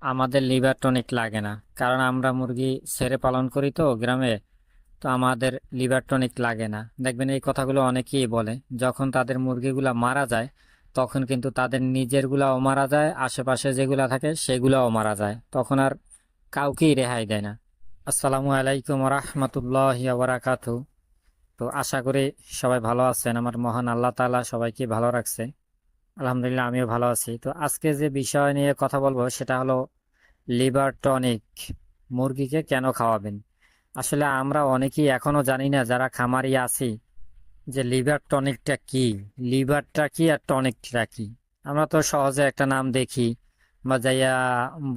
আমাদের liver tonic লাগে না। কারণ আমরা মুরগি ছেড়ে পালন করি তো গ্রামে, তো আমাদের লিভার টনিক লাগে না। দেখবেন এই কথাগুলো অনেকেই বলে, যখন তাদের মুরগিগুলা মারা যায়, তখন কিন্তু তাদের নিজেরগুলাও মারা যায়, আশেপাশে যেগুলা থাকে সেগুলাও মারা যায়। তখন আর কাউকেই রেহাই দেয় না। আসসালামু আলাইকুম রহমতুল্লাহ বারাকাতু তো আশা করি সবাই ভালো আছেন। আমার মহান আল্লাহ তাআলা সবাইকে ভালো রাখছে। আলহামদুলিল্লাহ, আমিও ভালো আছি। তো আজকে যে বিষয় নিয়ে কথা বলব সেটা হলো লিভার টনিক, মুরগিকে কেন খাওয়াবেন? আসলে আমরা অনেকেই এখনও জানি না, যারা খামারি আছি, যে লিভার টনিকটা কি? লিভারটা কি আর টনিকটা কি? আমরা তো সহজে একটা নাম দেখি বা যাইয়া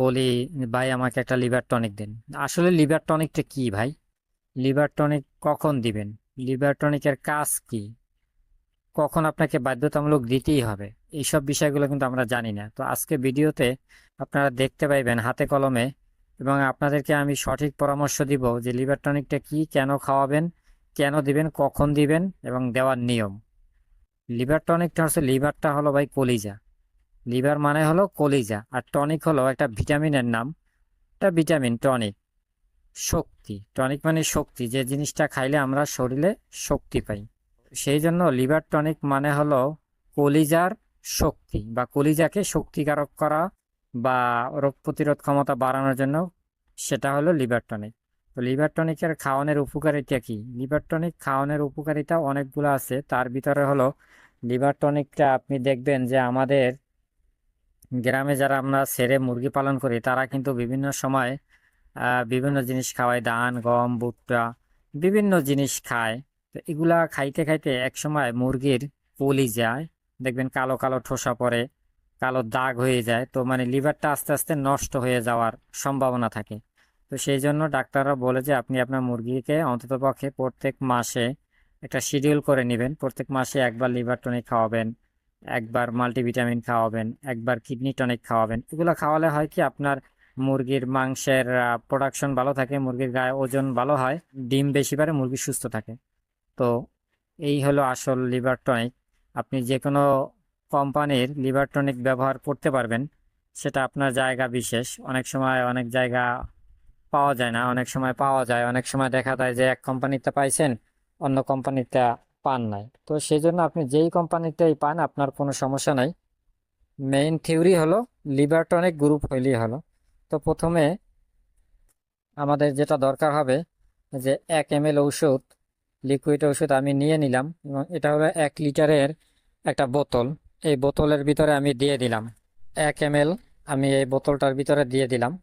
বলি, ভাই, আমাকে একটা লিভার টনিক দেন। আসলে লিভার টনিকটা কি ভাই? লিভার টনিক কখন দিবেন? লিভার টনিকের কাজ কি? কখন আপনাকে বাধ্যতামূলক দিতেই হবে। এইসব বিষয়গুলো কিন্তু আমরা জানি না। তো আজকে ভিডিওতে আপনারা দেখতে পাইবেন হাতে কলমে এবং আপনাদেরকে আমি সঠিক পরামর্শ দিব যে লিভার টনিকটা কি, কেন খাওয়াবেন, কেন দিবেন, কখন দিবেন এবং দেওয়ার নিয়ম। লিভার টনিকটা হচ্ছে লিভারটা হলো ভাই কলিজা। লিভার মানে হলো কলিজা আর টনিক হলো একটা ভিটামিনের নাম। এটা ভিটামিন, টনিক, শক্তি। টনিক মানে শক্তি। যে জিনিসটা খাইলে আমরা শরীরে শক্তি পাই। সেই জন্য লিভার টনিক মানে হলো কলিজার শক্তি বা কলিজাকে শক্তিকারক করা বা রোগ প্রতিরোধ ক্ষমতা বাড়ানোর জন্য সেটা হলো লিভার টনিক তো লিভার টনিকের খাওয়ানোর উপকারিতা কি? লিভার টনিক খাওয়ানোর উপকারিতা অনেকগুলো আছে। তার ভিতরে হলো লিভার টনিকটা আপনি দেখবেন যে আমাদের গ্রামে যারা আমরা ছেড়ে মুরগি পালন করি, তারা কিন্তু বিভিন্ন সময় বিভিন্ন জিনিস খাওয়ায়। ধান, গম, ভুট্টা, বিভিন্ন জিনিস খায়। তো এগুলা খাইতে খাইতে এক সময় মুরগির পলি যায়, দেখবেন কালো কালো ঠোসা পড়ে, কালো দাগ হয়ে যায়, তো মানে লিভারটা আস্তে আস্তে নষ্ট হয়ে যাওয়ার সম্ভাবনা থাকে। তো সেই জন্য ডাক্তাররা বলে যে আপনি আপনার মুরগিকে অন্ততপক্ষে প্রত্যেক মাসে একটা শিডিউল করে নেবেন। প্রত্যেক মাসে একবার লিভার টনিক খাওয়াবেন, একবার মাল্টিভিটামিন খাওয়াবেন, একবার কিডনি টনিক খাওয়াবেন। এগুলো খাওয়ালে হয় কি আপনার মুরগির মাংসের প্রোডাকশন ভালো থাকে, মুরগির গায়ে ওজন ভালো হয়, ডিম বেশি পারে, মুরগি সুস্থ থাকে। তো এই হলো আসল লিভার টনিক আপনি যে কোনো কোম্পানির লিভার টনিক ব্যবহার করতে পারবেন, সেটা আপনার জায়গা বিশেষ। অনেক সময় অনেক জায়গা পাওয়া যায় না, অনেক সময় পাওয়া যায়। অনেক সময় দেখা যায় যে এক কোম্পানিতে পাইছেন, অন্য কোম্পানিতে পান নাই। তো সেই জন্য আপনি যেই কোম্পানিতেই পান, আপনার কোনো সমস্যা নাই। মেইন থিওরি হলো লিভার টনিক গ্রুপ হইলেই হলো। তো প্রথমে আমাদের যেটা দরকার হবে যে এক এম এল ঔষধ লিকুইড ওষুধ আমি নিয়ে নিলাম এবং এটা হলো এক লিটারের একটা বোতল। এই বোতলের ভিতরে আমি দিয়ে দিলাম এক এম আমি এই বোতলটার ভিতরে দিয়ে দিলাম।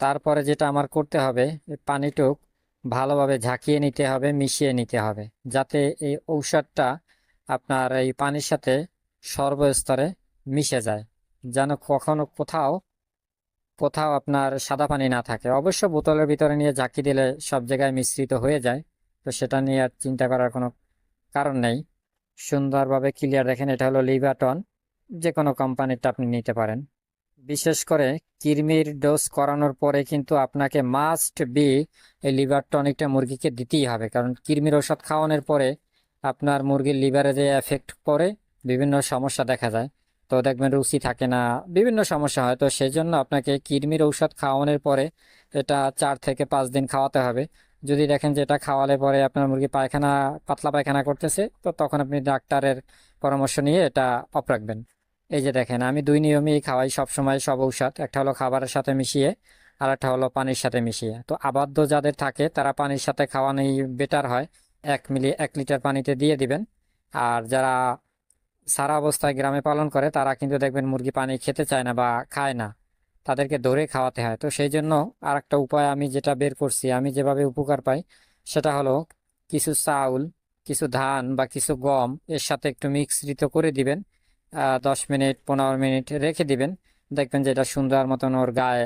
তারপরে যেটা আমার করতে হবে পানিটুক ভালোভাবে ঝাঁকিয়ে নিতে হবে, মিশিয়ে নিতে হবে, যাতে এই ঔষধটা আপনার এই পানির সাথে সর্বস্তরে মিশে যায়, যেন কখনো কোথাও কোথাও আপনার সাদা পানি না থাকে। অবশ্য বোতলের ভিতরে নিয়ে ঝাঁকি দিলে সব জায়গায় মিশ্রিত হয়ে যায় তো সেটা নিয়ে আর চিন্তা করার কোনো কারণ নেই। সুন্দরভাবে ক্লিয়ার দেখেন, এটা হলো লিভাটন যে কোনো কোম্পানিরটা আপনি নিতে পারেন। বিশেষ করে কৃমির ডোজ করানোর পরে কিন্তু আপনাকে মাস্ট বি এই লিভার টনিকটা মুরগিকে দিতেই হবে। কারণ কৃমির ওষুধ খাওয়ানোর পরে আপনার মুরগির লিভারে যে এফেক্ট পড়ে, বিভিন্ন সমস্যা দেখা যায়। তো দেখবেন রুচি থাকে না, বিভিন্ন সমস্যা হয়। তো সেই জন্য আপনাকে কৃমির ঔষধ খাওয়ানোর পরে এটা চার থেকে পাঁচ দিন খাওয়াতে হবে। যদি দেখেন যে এটা খাওয়ালে পরে আপনার মুরগি পায়খানা, পাতলা পায়খানা করতেছে, তো তখন আপনি ডাক্তারের পরামর্শ নিয়ে এটা অফ রাখবেন। এই যে দেখেন, আমি দুই নিয়মেই খাওয়াই সব সময় সব ঔষধ, একটা হলো খাবারের সাথে মিশিয়ে আর একটা হলো পানির সাথে মিশিয়ে। তো আবদ্ধ যাদের থাকে তারা পানির সাথে খাওয়ানোই বেটার হয়। এক মিলি, এক লিটার পানিতে দিয়ে দিবেন। আর যারা সারা অবস্থায় গ্রামে পালন করে তারা কিন্তু দেখবেন মুরগি পানি খেতে চায় না বা খায় না। তাদেরকে ধরে খাওয়াতে হয়। তো সেই জন্য আর একটা উপায় আমি যেটা বের করছি, আমি যেভাবে উপকার পাই, সেটা হলো কিছু চাউল, কিছু ধান বা কিছু গম এর সাথে একটু মিশ্রিত করে দিবেন। দশ মিনিট, পনেরো মিনিট রেখে দিবেন। দেখবেন যে এটা সুন্দর মতন ওর গায়ে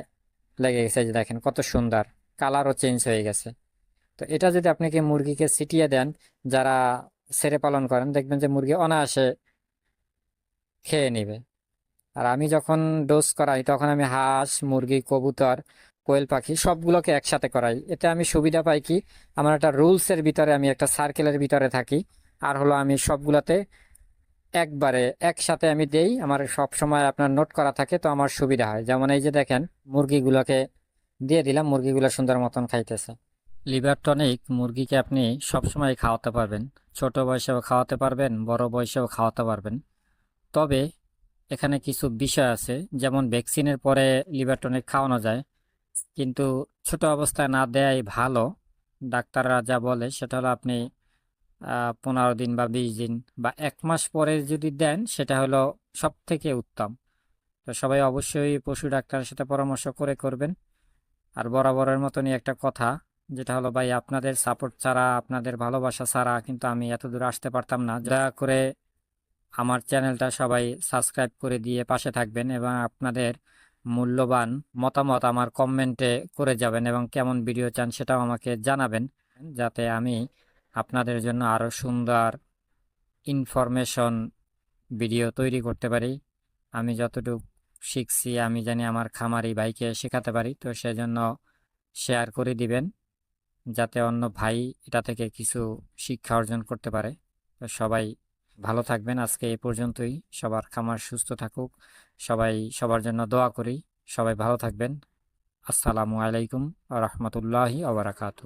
লেগে গেছে যে দেখেন কত সুন্দর। কালারও চেঞ্জ হয়ে গেছে। তো এটা যদি আপনাকে মুরগিকে ছিটিয়ে দেন, যারা ছেড়ে পালন করেন, দেখবেন যে মুরগি অনায়াসে খেয়ে নেবে। আর আমি যখন ডোজ করাই, তখন আমি হাঁস, মুরগি, কবুতর, কোয়েল পাখি সবগুলোকে একসাথে করাই। এতে আমি সুবিধা পাই কি, আমার একটা রুলসের ভিতরে আমি একটা সার্কেলের ভিতরে থাকি। আর হলো আমি সবগুলাতে একবারে একসাথে আমি দেই, আমার সব সময় আপনার নোট করা থাকে, তো আমার সুবিধা হয়। যেমন এই যে দেখেন, মুরগিগুলোকে দিয়ে দিলাম, মুরগিগুলো সুন্দর মতন খাইতেছে। লিভার টনিক, মুরগিকে আপনি সবসময় খাওয়াতে পারবেন। ছোট বয়সেও খাওয়াতে পারবেন, বড় বয়সেও খাওয়াতে পারবেন। তবে এখানে কিছু বিষয় আছে। যেমন ভ্যাকসিনের পরে লিভার টনিক খাওয়ানো যায়। কিন্তু ছোট অবস্থায় না দেয়াই ভালো। ডাক্তাররা যা বলে সেটা হলো আপনি পনেরো দিন বা বিশ দিন বা এক মাস পরে যদি দেন সেটা হলো সব থেকে উত্তম। তো সবাই অবশ্যই পশু ডাক্তারের সাথে পরামর্শ করে করবেন। আর বরাবরের মতনই একটা কথা, যেটা হলো, ভাই, আপনাদের সাপোর্ট ছাড়া, আপনাদের ভালোবাসা ছাড়া কিন্তু আমি এত দূর আসতে পারতাম না। যা করে আমার চ্যানেলটা সবাই সাবস্ক্রাইব করে দিয়ে পাশে থাকবেন এবং আপনাদের মূল্যবান মতামত আমার কমেন্টে করে যাবেন এবং কেমন ভিডিও চান সেটাও আমাকে জানাবেন, যাতে আমি আপনাদের জন্য আরও সুন্দর ইনফরমেশন ভিডিও তৈরি করতে পারি। আমি যতটুকু শিখছি, আমি জানি আমার খামারি ভাইকে শেখাতে পারি, তো সেজন্য শেয়ার করে দিবেন, যাতে অন্য ভাই এটা থেকে কিছু শিক্ষা অর্জন করতে পারে। তো সবাই ভালো থাকবেন। আজকে এ পর্যন্তই। সবার খামার সুস্থ থাকুক। সবাই সবার জন্য দোয়া করি। সবাই ভালো থাকবেন। আসসালামু আলাইকুম রহমতুল্লাহি আবরাকাতু